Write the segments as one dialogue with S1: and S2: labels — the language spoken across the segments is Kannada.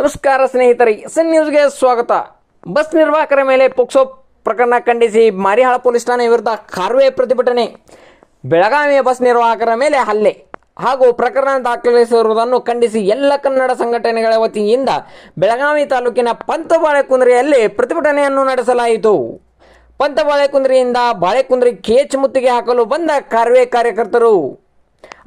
S1: ನಮಸ್ಕಾರ ಸ್ನೇಹಿತರೆ ಸನ್ ನ್ಯೂಸ್ಗೆ ಸ್ವಾಗತ. ಬಸ್ ನಿರ್ವಾಹಕರ ಮೇಲೆ ಪೋಕ್ಸೋ ಪ್ರಕರಣ ಖಂಡಿಸಿ ಮಾರಿಹಾಳ ಪೊಲೀಸ್ ಠಾಣೆ ವಿರುದ್ಧ ಕಾರ್ವೆ ಪ್ರತಿಭಟನೆ. ಬೆಳಗಾವಿಯ ಬಸ್ ನಿರ್ವಾಹಕರ ಮೇಲೆ ಹಲ್ಲೆ. ಹಾಗೂ ಪ್ರಕರಣ ದಾಖಲಿಸಿರುವುದನ್ನು ಖಂಡಿಸಿ ಎಲ್ಲ ಕನ್ನಡ ಸಂಘಟನೆಗಳ ವತಿಯಿಂದ ಬೆಳಗಾವಿ ತಾಲೂಕಿನ ಪಂತಬಾಳೆಕುಂದ್ರಿಯಲ್ಲಿ ಪ್ರತಿಭಟನೆಯನ್ನು ನಡೆಸಲಾಯಿತು. ಪಂತಬಾಳೆಕುಂದ್ರಿಯಿಂದ ಬಾಳೆಕುಂದ್ರಿ ಕೇಚ್ ಮುತ್ತಿಗೆ ಹಾಕಲು ಬಂದ ಕಾರ್ವೆ ಕಾರ್ಯಕರ್ತರು.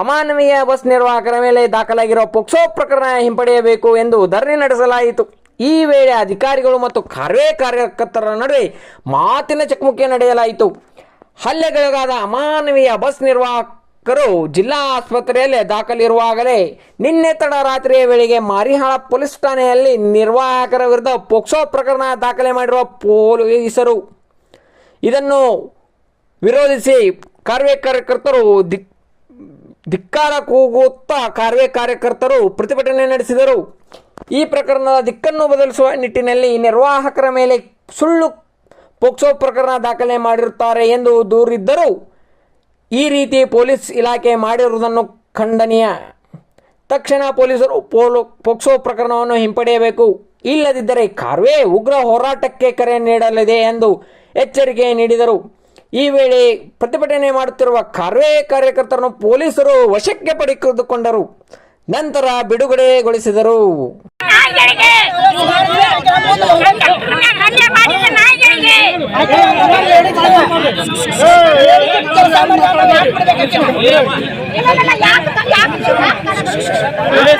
S1: ಅಮಾನವೀಯ ಬಸ್ ನಿರ್ವಾಹಕರ ಮೇಲೆ ದಾಖಲಾಗಿರುವ ಪೊಕ್ಸೋ ಪ್ರಕರಣ ಹಿಂಪಡೆಯಬೇಕು ಎಂದು ಧರಣಿ ನಡೆಸಲಾಯಿತು. ಈ ವೇಳೆ ಅಧಿಕಾರಿಗಳು ಮತ್ತು ಕಾರ್ಯ ಕಾರ್ಯಕರ್ತರ ನಡುವೆ ಮಾತಿನ ಚಕಮಕಿ ನಡೆಯಲಾಯಿತು. ಹಲ್ಲೆಗೊಳಗಾದ ಅಮಾನವೀಯ ಬಸ್ ನಿರ್ವಾಹಕರು ಜಿಲ್ಲಾ ಆಸ್ಪತ್ರೆಯಲ್ಲಿ ದಾಖಲಿರುವಾಗಲೇ ನಿನ್ನೆ ತಡರಾತ್ರಿಯ ವೇಳೆಗೆ ಮಾರಿಹಾಳ ಪೊಲೀಸ್ ಠಾಣೆಯಲ್ಲಿ ನಿರ್ವಾಹಕರ ವಿರುದ್ಧ ಪೋಕ್ಸೋ ಪ್ರಕರಣ ದಾಖಲೆ ಮಾಡಿರುವ ಪೊಲೀಸರು. ಇದನ್ನು ವಿರೋಧಿಸಿ ಕಾರ್ಯ ಕಾರ್ಯಕರ್ತರು ದಿಕ್ ಧಿಕ್ಕಾರ ಕೂಗುತ್ತಾ ಕಾರ್ಯ ಕಾರ್ಯಕರ್ತರು ಪ್ರತಿಭಟನೆ ನಡೆಸಿದರು. ಈ ಪ್ರಕರಣದ ದಿಕ್ಕನ್ನು ಬದಲಿಸುವ ನಿಟ್ಟಿನಲ್ಲಿ ನಿರ್ವಾಹಕರ ಮೇಲೆ ಸುಳ್ಳು ಪೋಕ್ಸೋ ಪ್ರಕರಣ ದಾಖಲೆ ಮಾಡಿರುತ್ತಾರೆ ಎಂದು ದೂರಿದ್ದರು ಈ ರೀತಿ ಪೊಲೀಸ್ ಇಲಾಖೆ ಮಾಡಿರುವುದನ್ನು ಖಂಡನೀಯ. ತಕ್ಷಣ ಪೊಲೀಸರು ಪೋಲೋ ಪೋಕ್ಸೋ ಪ್ರಕರಣವನ್ನು ಹಿಂಪಡೆಯಬೇಕು. ಇಲ್ಲದಿದ್ದರೆ ಕಾರ್ವೇ ಉಗ್ರ ಹೋರಾಟಕ್ಕೆ ಕರೆ ನೀಡಲಿದೆ ಎಂದು ಎಚ್ಚರಿಕೆ ನೀಡಿದರು. ಈ ವೇಳೆ ಪ್ರತಿಭಟನೆ ಮಾಡುತ್ತಿರುವ ಕಾರ್ವೇ ಕಾರ್ಯಕರ್ತರನ್ನು ಪೊಲೀಸರು ವಶಕ್ಕೆ ಪಡೆದುಕೊಂಡರು. ನಂತರ ಬಿಡುಗಡೆಗೊಳಿಸಿದರು.
S2: ನಾಯಿಗಳಿಗೆ ಹಲ್ಲೆ ಮಾಡಿದ ನಾಯಿಗಳಿಗೆ ಇವೆಲ್ಲ ಯಾಕೆ ಯಾಕೆ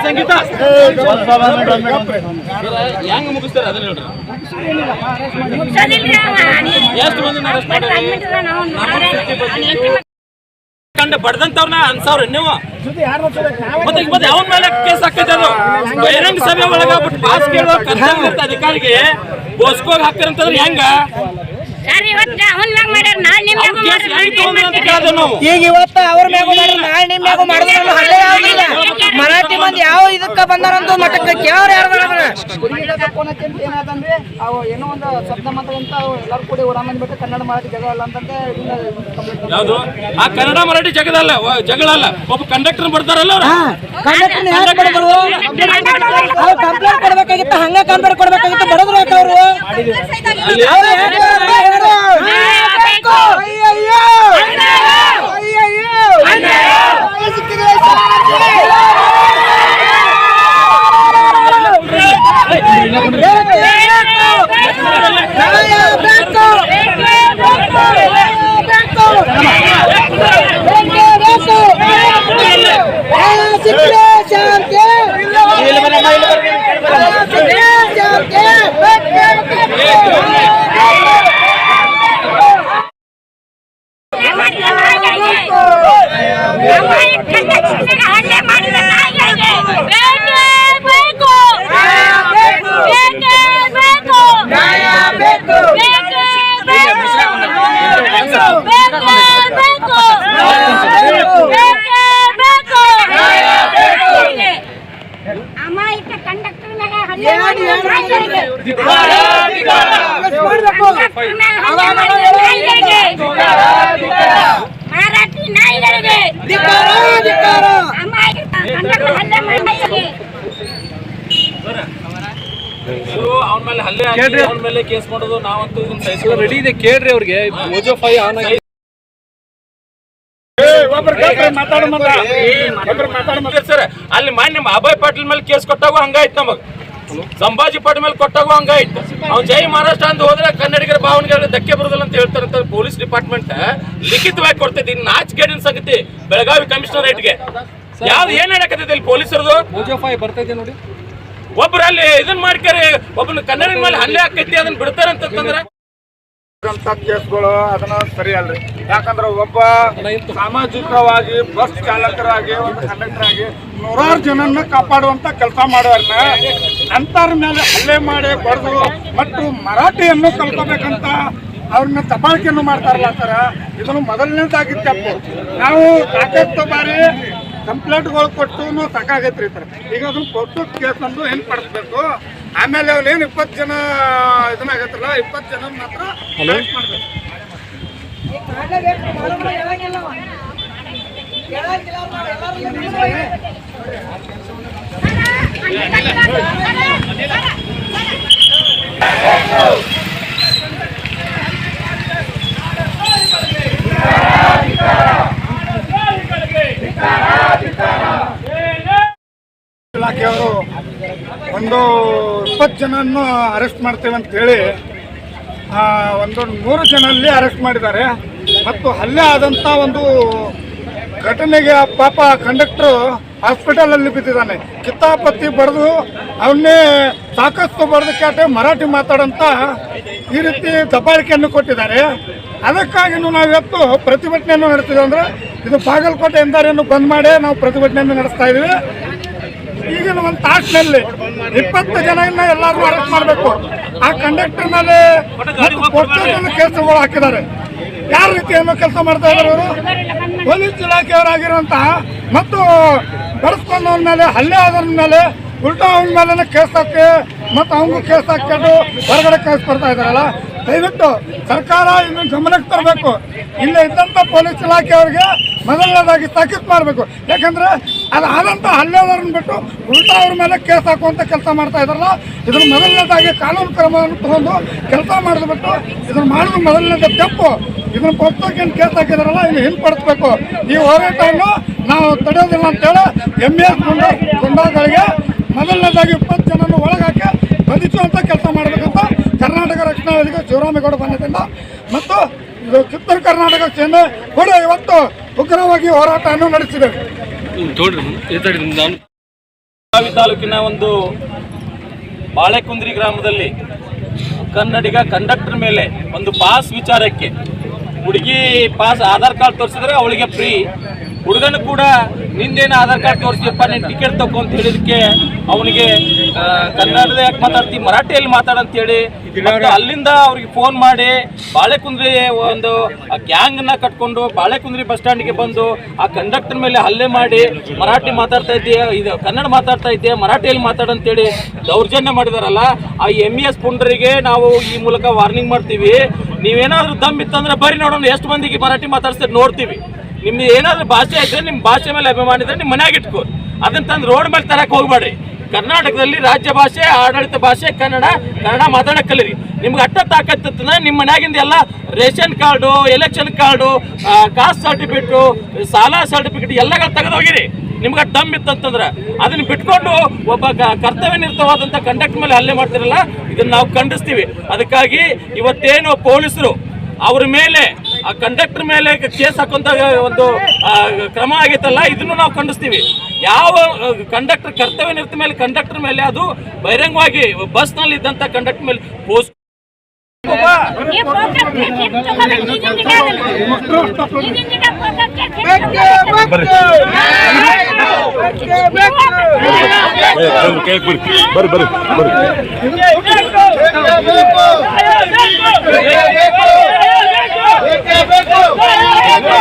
S3: ಸಂಗೀತ
S4: ಹೆಂಗ್ ಮುಗಿಸ್ತಾರೆ ಅದನ್ನ ಹೇಳ್ರಿ
S2: ಮುಗ್ಸೋದಿಲ್ಲ ಅವ.
S4: ಎಷ್ಟು ಮಂದಿ ಅರೆಸ್ಟ್ ಮಾಡಿ
S2: ಅಡ್ಮಿಟ್ ಅದ ನಾವು ನೋಡ್ರೆ.
S4: ಕಂಡು ಬಡ್ದಂತವ್ರನ್ನ ಅನ್ಸವ್ರ ನೀವು. ಮತ್ತೆ ಮತ್ತೆ ಅವ್ರ ಮೇಲೆ ಕೇಸ್ ಹಾಕೈತೆ ಅದು? ಬಹಿರಂಗ ಸಭೆ ಒಳಗ ಬಿಟ್ಟು ಪಾಸ್ ಕೇಳುವ ಕರ್ತವ್ಯ ಇರುತ್ತೆ ಅಧಿಕಾರಿಗೆ. ಬೋಸ್ಕೋಗ್ ಹಾಕ್ತಾರಂತಂದ್ರೆ ಹೆಂಗ? ಅಂತ
S5: ಈಗ ಇವತ್ತ ಅವ್ರ ಮ್ಯಾಗು ಮಾಡ್ರಿ ನಾಳೆ ನಿಮ್ ಮ್ಯಾಗು ಮಾಡಿದ್ರು ಹಲ್ಲೆ ಆಗಿಲ್ಲ ಮರಾಠಿ ಮಂದಿ ಯಾವ ಇದಕ್ಕ ಬಂದಾರಂತ ಮಟ್ಟಕ್ಕೆ ಕೇವ್ರ ಯಾರು
S6: ಏನಾದಂದ್ರೆ ಅವು ಏನೋ ಒಂದು ಶಬ್ದ ಮಾತ್ರ ಅಂತ ಎಲ್ಲರೂ ಕೂಡಿ ಓಡಾಮಂದಿ ಬಿಟ್ಟು ಕನ್ನಡ ಮರಾಠಿ ಜಗಳ ಅಲ್ಲ ಕಂಪ್ಲೇಂಟ್
S4: ಯಾವ್ದು? ಆ ಕನ್ನಡ ಮರಾಠಿ ಜಗಳ ಅಲ್ಲ ಜಗಳ ಅಲ್ಲ. ಒಬ್ಬ ಕಂಡಕ್ಟರ್ ಬರ್ತಾರಲ್ಲ ಅವ್ರು.
S5: ಕಂಡಕ್ಟರ್ ಯಾರು ಕೊಡಬರು ಅವ್ರು ಕಂಪ್ಲೇಂಟ್ ಕೊಡ್ಬೇಕಾಗಿತ್ತು ಹಂಗ ಕಂಪ್ಲೇಂಟ್ ಕೊಡ್ಬೇಕಾಗಿತ್ತು ಬಡದ್ರು ಯಾಕೆ ಅವರು ಅವ್ರು ಯಾಕೆ ಯಾರು? ಅಯ್ಯಯ್ಯೋ! ಅಯ್ಯಯ್ಯೋ! ನ್ಯಾಯ ಬೇಕು! ಬೇಕು! ಬೇಕೇ ಬೇಕು! ನ್ಯಾಯ ಸಿಕ್ಕಿದ್ರೆ ಶಾಂತಿ! ನ್ಯಾಯ ಸಿಕ್ಕಿದ್ರೆ ಶಾಂತಿ! ಬೇಕೇ ಬೇಕು!
S2: ಹಲ್ಲೆ ಮಾಡಿದ ನಾಯಿಗಳಿಗೆ ಬೇಕೇ ಬೇಕು ಬೇಕೇ ಬೇಕು
S5: ನ್ಯಾಯ ಬೇಕು!
S2: ಬೇಕೇ ಬೇಕು ಬೇಕೇ ಬೇಕು ಬೇಕೇ ಬೇಕು ಅಮಾಯಕ ಕಂಡಕ್ಟರ್ ಮ್ಯಾಗ ಹಲ್ಲೆ ಮಾಡಿದ ನಾಯಿಗಳಿಗೆ
S5: ಮಾಡ್ಬೇಕು.
S2: ಮಾರಾಟಿ ನಾಯಿಗಳಿಗೆ
S5: ಧಿಕ್ಕಾರ, ಧಿಕ್ಕಾರ.
S2: ಅಮಾಯಕ ಕಂಡಕ್ಟರ್ ಹಲ್ಲೆ ಮಾಡಿದ ನಾಯಿಗಳಿಗೆ
S4: ಅವನ ಮೇಲೆ ಹಲ್ಲೆ ಮೇಲೆ ಕೇಸ್ ಮಾಡೋದು ನಾವಂತೂ ಇದನ್ನ
S3: ರೆಡಿ ಇದೆ ಕೇಳ್ರಿ ಅವ್ರಿಗೆ. ಓಜೋ ಫೈ ಆನ್ ಆಗಿ
S4: ಸರ್ ಅಲ್ಲಿ ಮಾನ್ಯ ಅಭಯ್ ಪಾಟೀಲ್ ಮೇಲೆ ಕೇಸ್ ಕೊಟ್ಟಾಗ ಹಂಗಾಯ್ತು ನಮಗ್. ಸಂಭಾಜಿ ಪಾಟೀಲ್ ಮೇಲೆ ಕೊಟ್ಟಾಗ ಹಂಗಾಯ್ತು. ಅವ್ನು ಜೈ ಮಹಾರಾಷ್ಟ್ರ ಅಂತ ಹೋದ್ರೆ ಕನ್ನಡಿಗರ ಭಾವನೆಗಳ ಧಕ್ಕೆ ಬರೋದಿಲ್ಲ ಅಂತ ಹೇಳ್ತಾರಂತ ಪೊಲೀಸ್ ಡಿಪಾರ್ಟ್ಮೆಂಟ್ ಲಿಖಿತವಾಗಿ ಕೊಡ್ತೈತಿ ನಾಚ್ ನಾಚಿಕೆಡಿನ ಸಂಗತಿ ಬೆಳಗಾವಿ ಕಮಿಷನರೇಟ್ಗೆ. ಯಾವ್ದು ಏನ್ ಹೇಳಕತ್ತೈತಿ ಇಲ್ಲಿ ಪೊಲೀಸರದು?
S3: ಓಜೋ ಫೈ ಬರ್ತೈತೆ ನೋಡಿ.
S4: ಒಬ್ರು ಅಲ್ಲಿ ಇದನ್ನ ಮಾಡ್ಕರಿ ಒಬ್ಬನ ಕನ್ನಡ ಮೇಲೆ ಹಲ್ಲೆ ಆಕೈತಿ ಅದನ್ನ ಬಿಡ್ತಾರಂತಂದ್ರೆ
S7: ಅಂತ ಕೇಸ್ಗಳು ಅದನ್ನ ಸರಿ ಅಲ್ರಿ. ಯಾಕಂದ್ರೆ ಒಬ್ಬ ಸಾಮಾಜಿಕವಾಗಿ ಬಸ್ ಚಾಲಕರಾಗಿ, ಒಂದು ಕಂಡಕ್ಟರ್ ಆಗಿ ನೂರಾರು ಜನನ್ನ ಕಾಪಾಡುವಂತ ಕೆಲಸ ಮಾಡೋರ್ನ ಅಂತರ ಮೇಲೆ ಹಲ್ಲೆ ಮಾಡಿ ಬಡ್ದು ಮತ್ತು ಮರಾಠಿಯನ್ನು ಕಲ್ಕೋಬೇಕಂತ ಅವ್ರನ್ನ ದಬ್ಬಾಳಿಕೆಯನ್ನು ಮಾಡ್ತಾರಲ್ಲ ಸರ ಇದನ್ನು ಮೊದಲನೇದಾಗಿ ತಪ್ಪು. ನಾವು ಸಾಕಷ್ಟು ಬಾರಿ ಕಂಪ್ಲೇಂಟ್ಗಳು ಕೊಟ್ಟು ಸಾಕಾಗೈತ್ರಿ ಸರ್. ಈಗ ಅದನ್ನ ಕೊಟ್ಟು ಕೇಸ್ ಅಂದು ಏನ್ ಪಡಿಸ್ಬೇಕು? ಆಮೇಲೆ ಏನು ಇಪ್ಪತ್ತು ಜನ ಇದನ್ನಾಗತ್ತಲ್ಲ ಇಪ್ಪತ್ತು ಜನ ಮಾತ್ರ ಮಾಡ್ಬೇಕು.
S2: ಹಲ್ಲೆ
S7: ಇಲಾಖೆಯವರು ಒಂದು ಇಪ್ಪತ್ತು ಜನನ್ನು ಅರೆಸ್ಟ್ ಮಾಡ್ತೇವೆ ಅಂತ ಹೇಳಿ ಒಂದು ನೂರು ಜನಲ್ಲಿ ಅರೆಸ್ಟ್ ಮಾಡಿದ್ದಾರೆ. ಮತ್ತು ಹಲ್ಲೆ ಆದಂಥ ಒಂದು ಘಟನೆಗೆ ಪಾಪ ಕಂಡಕ್ಟ್ರು ಹಾಸ್ಪಿಟಲಲ್ಲಿ ಬಿದ್ದಿದ್ದಾನೆ. ಕಿತ್ತಾಪತ್ತಿ ಬರೆದು ಅವನ್ನೇ ಸಾಕಷ್ಟು ಬರೆದು ಕ್ಯಾಟೆ ಮರಾಠಿ ಮಾತಾಡಂತ ಈ ರೀತಿ ದಬ್ಬಾಳಿಕೆಯನ್ನು ಕೊಟ್ಟಿದ್ದಾರೆ. ಅದಕ್ಕಾಗಿ ನಾವು ಇವತ್ತು ಪ್ರತಿಭಟನೆಯನ್ನು ನಡೆಸಿದ್ವಿ ಅಂದ್ರೆ ಇದು ಬಾಗಲಕೋಟೆ ಎಂದಾರೆಯನ್ನು ಬಂದ್ ಮಾಡಿ ನಾವು ಪ್ರತಿಭಟನೆಯನ್ನು ನಡೆಸ್ತಾ ಇದೀವಿ ಈಗಿನ ಒಂದು ತಾಸಿನಲ್ಲಿ ಇಪ್ಪತ್ತು ಜನನ್ನ ಎಲ್ಲರೂ ಅರೆಸ್ಟ್ ಮಾಡಬೇಕು. ಆ ಕಂಡಕ್ಟರ್ ಮೇಲೆ ಕೆಲಸಗಳು ಹಾಕಿದ್ದಾರೆ. ಯಾರ ರೀತಿಯನ್ನು ಕೆಲಸ ಮಾಡ್ತಾ ಇದ್ದಾರೆ ಅವರು ಪೊಲೀಸ್ ಇಲಾಖೆಯವರಾಗಿರುವಂತಹ ಮತ್ತು ಬರೆಸ್ಕೊಂಡವನ ಮೇಲೆ ಹಲ್ಲೆ ಆದವನ ಮೇಲೆ, ಉಲ್ಟಾ ಅವನ ಮೇಲೆ ಕೇಸ್ ಹಾಕಿ ಮತ್ತು ಅವನಿಗೂ ಕೇಸ್ ಹಾಕೊಂಡು ಹೊರಗಡೆ ಕಳಿಸ್ಕೊಡ್ತಾ ಇದ್ದಾರಲ್ಲ? ದಯವಿಟ್ಟು ಸರ್ಕಾರ ಇನ್ನು ಗಮನಕ್ಕೆ ತರಬೇಕು. ಇಲ್ಲಿ ಇದ್ದಂಥ ಪೊಲೀಸ್ ಇಲಾಖೆಯವರಿಗೆ ಮೊದಲನೇದಾಗಿ ತಾಕೀತು ಮಾಡಬೇಕು. ಯಾಕಂದ್ರೆ ಅದು ಆದಂಥ ಹಲ್ಲೆದವ್ರನ್ನ ಬಿಟ್ಟು ಉಲ್ಟಾ ಅವ್ರ ಮೇಲೆ ಕೇಸ್ ಹಾಕುವಂಥ ಕೆಲಸ ಮಾಡ್ತಾ ಇದ್ದಾರಲ್ಲ ಇದ್ರ ಮೊದಲನೇದಾಗಿ ಕಾನೂನು ಕ್ರಮವನ್ನು ತಗೊಂಡು ಕೆಲಸ ಮಾಡಿದ್ಬಿಟ್ಟು ಇದನ್ನು ಮಾಡೋದು ಮೊದಲನೇದ ತಪ್ಪು. ಇದನ್ನ ಪುಸ್ತಕ ಕೇಸ್ ಹಾಕಿದಾರಲ್ಲ, ಇನ್ನು ಹಿಂಪಡಿಸ್ಬೇಕು. ಈ ಹೋರಾಟವನ್ನು ನಾವು ತಡೆಯೋದಿಲ್ಲ ಅಂತೇಳಿ ಎಂ ಎಸ್ ಗುಂಡ ಗುಂಡಾಗಳಿಗೆ ಮೊದಲನೇದಾಗಿ ಇಪ್ಪತ್ತು ಜನನ ಒಳಗಾಕಿ ಬಂಧಿಸುವಂಥ ಕೆಲಸ ಮಾಡಬೇಕಂತ ವೇದಿಕೆ ಶಿವರಾಮೇಗೌಡ ಬಂಧದಿಂದ ಮತ್ತು ಇದು ಚಿತ್ರ ಕರ್ನಾಟಕ ಸೇನೆ ಕೂಡ ಇವತ್ತು ಉಗ್ರವಾಗಿ ಹೋರಾಟವನ್ನು ನಡೆಸಿದೆ.
S4: ಬೆಳಗಾವಿ ತಾಲೂಕಿನ ಒಂದು ಬಾಳೆಕುಂದ್ರಿ ಗ್ರಾಮದಲ್ಲಿ ಕನ್ನಡಿಗ ಕಂಡಕ್ಟರ್ ಮೇಲೆ ಒಂದು ಪಾಸ್ ವಿಚಾರಕ್ಕೆ ಹುಡುಗಿ ಪಾಸ್ ಆಧಾರ್ ಕಾರ್ಡ್ ತೋರಿಸಿದ್ರೆ ಅವಳಿಗೆ ಫ್ರೀ. ಹುಡುಗನು ಕೂಡ ನಿಂದೇನು ಆಧಾರ್ ಕಾರ್ಡ್ ತೋರಿಸಿಯಪ್ಪ ನೀನು ಟಿಕೆಟ್ ತಗೋ ಅಂತ ಹೇಳಿದಕ್ಕೆ ಅವನಿಗೆ ಕನ್ನಡದ ಯಾಕೆ ಮಾತಾಡ್ತಿ, ಮರಾಠಿಯಲ್ಲಿ ಮಾತಾಡಂತೇಳಿ ಅಲ್ಲಿಂದ ಅವ್ರಿಗೆ ಫೋನ್ ಮಾಡಿ, ಬಾಳೆಕುಂದ್ರಿ ಒಂದು ಗ್ಯಾಂಗ್ನ ಕಟ್ಕೊಂಡು ಬಾಳೆಕುಂದ್ರಿ ಬಸ್ ಸ್ಟ್ಯಾಂಡ್ಗೆ ಬಂದು, ಆ ಕಂಡಕ್ಟರ್ ಮೇಲೆ ಹಲ್ಲೆ ಮಾಡಿ, ಮರಾಠಿ ಮಾತಾಡ್ತಾ ಇದ್ದೀಯ ಇದು ಕನ್ನಡ ಮಾತಾಡ್ತಾ ಇದ್ದೀಯ ಮರಾಠಿಯಲ್ಲಿ ಮಾತಾಡಂತೇಳಿ ದೌರ್ಜನ್ಯ ಮಾಡಿದಾರಲ್ಲ, ಆ ಎಂ ಇ ಎಸ್ ಪುಂಡ್ರಿಗೆ ನಾವು ಈ ಮೂಲಕ ವಾರ್ನಿಂಗ್ ಮಾಡ್ತೀವಿ. ನೀವೇನಾದ್ರೂ ದಮ್ ಇತ್ತಂದ್ರೆ ಬರೀ ನೋಡೋಣ, ಎಷ್ಟು ಮಂದಿಗೆ ಮರಾಠಿ ಮಾತಾಡ್ಸ್ತಾರೆ, ನೋಡ್ತೀವಿ. ನಿಮ್ದು ಏನಾದ್ರೂ ಭಾಷೆ ಇದ್ರೆ ನಿಮ್ಮ ಭಾಷೆ ಮೇಲೆ ಅಭಿಮಾನ ಇದ್ರೆ ನಿಮ್ಮ ಮನ್ಯಾಗ ಇಟ್ಕೋ. ಅದನ್ನ ತಂದು ರೋಡ್ ಮೇಲೆ ತರಕ್ ಹೋಗ್ಬೇಡಿ. ಕರ್ನಾಟಕದಲ್ಲಿ ರಾಜ್ಯ ಭಾಷೆ, ಆಡಳಿತ ಭಾಷೆ, ಕನ್ನಡ ಕನ್ನಡ ಮಾತಾಡಕ್ ಕಲೀರಿ. ನಿಮ್ಗೆ ಅಟ್ಟ ತಾಕತ್ತಂದ್ರೆ ನಿಮ್ಮ ಮನ್ಯಾಗಿಂದ ಎಲ್ಲ ration card election card caste certificate, ಸಾಲ ಸರ್ಟಿಫಿಕೇಟ್ ಎಲ್ಲ ತೆಗೆದೋಗಿರಿ ನಿಮ್ಗೆ ದಮ್ ಇತ್ತಂತಂದ್ರೆ ಅದನ್ನ ಬಿಟ್ಕೊಂಡು ಒಬ್ಬ ಕರ್ತವ್ಯ ನಿರತವಾದಂಥ ಕಂಡಕ್ಟ್ ಮೇಲೆ ಹಲ್ಲೆ ಮಾಡ್ತಿರಲ್ಲ ಇದನ್ನ ನಾವು ಖಂಡಿಸ್ತೀವಿ. ಅದಕ್ಕಾಗಿ ಇವತ್ತೇನು ಪೊಲೀಸರು ಅವ್ರ ಮೇಲೆ ಆ ಕಂಡಕ್ಟರ್ ಮೇಲೆ ಕೇಸ್ ಹಾಕುವಂತ ಒಂದು ಕ್ರಮ ಆಗಿತ್ತಲ್ಲ ಇದನ್ನು ನಾವು ಖಂಡಿಸ್ತೀವಿ ಯಾವ ಕಂಡಕ್ಟರ್ ಕರ್ತವ್ಯ ನಿರತ ಮೇಲೆ ಕಂಡಕ್ಟರ್ ಮೇಲೆ ಅದು ಬಹಿರಂಗವಾಗಿ ಬಸ್ನಲ್ಲಿ ಇದ್ದಂತ ಕಂಡಕ್ಟರ್ ಮೇಲೆ ಪೋಸ್ಟ್
S2: ಕೇಕ್ ಬರ್ರಿ ಬರ್ರಿ ಬರ್ರಿ ಬರ್ರಿ ಬೇಕು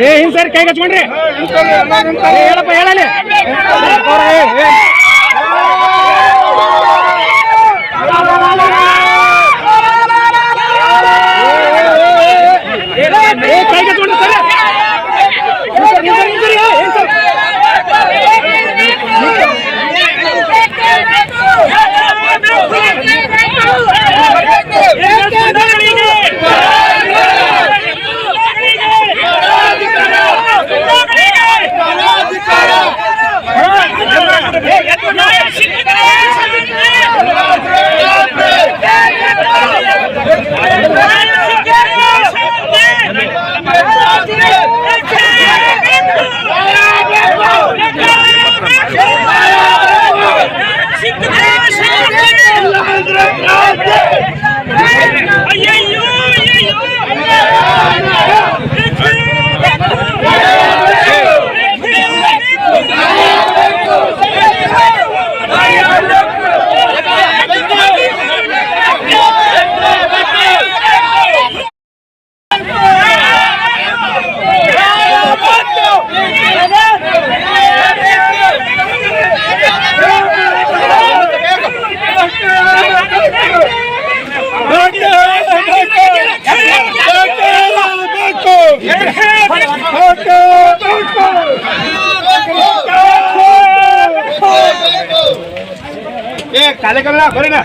S5: ಏ ಹಿಂಗ್ ಸರ್ ಕೈ ಹಚ್ಕೊಂಡ್ರಿ ಹೇಳಪ್ಪ ಹೇಳಲಿ. ಏ
S7: ಕಾರ್ಯಕ್ರಮ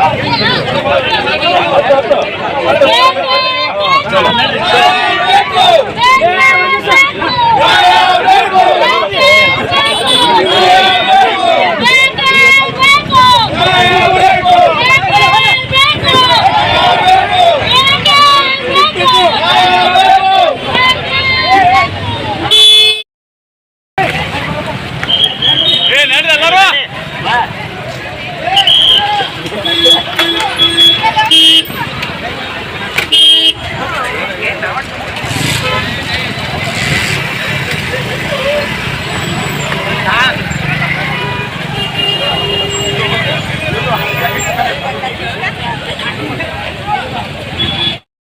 S2: ಬೇಕು